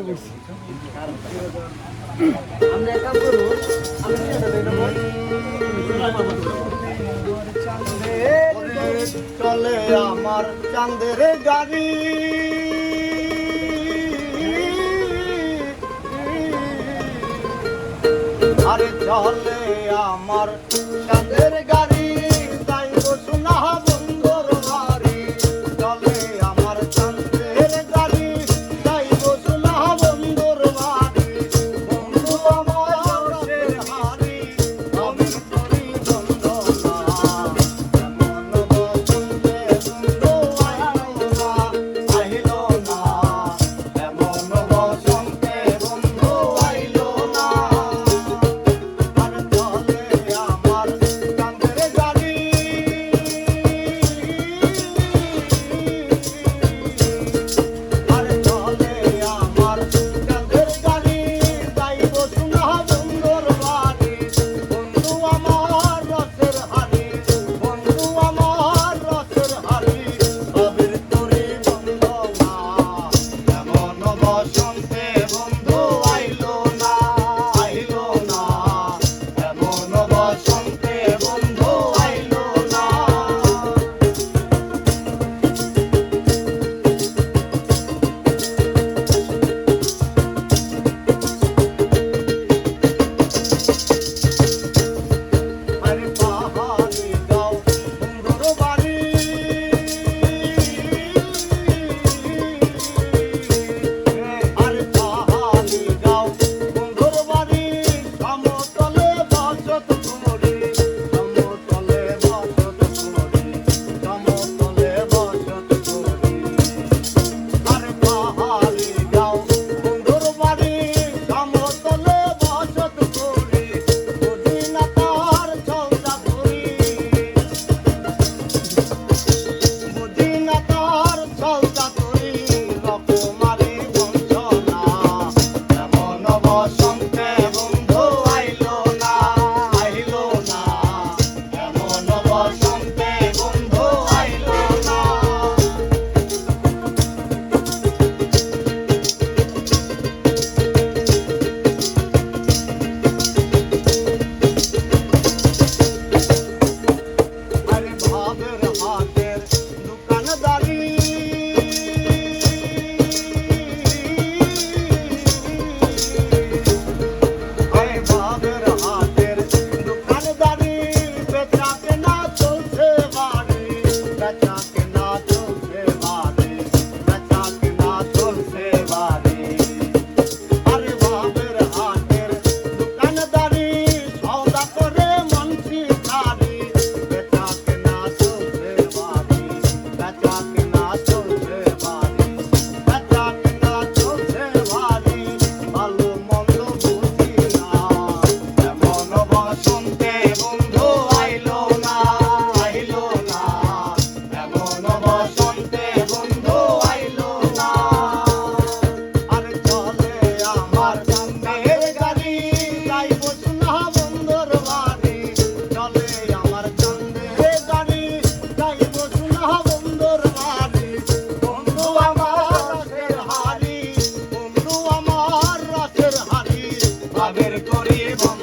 বলছি আমরা চলে আমার চাঁদের গাড়ি আরে চলে আমার চাঁদের গাড়ি আদর করি বন্ধু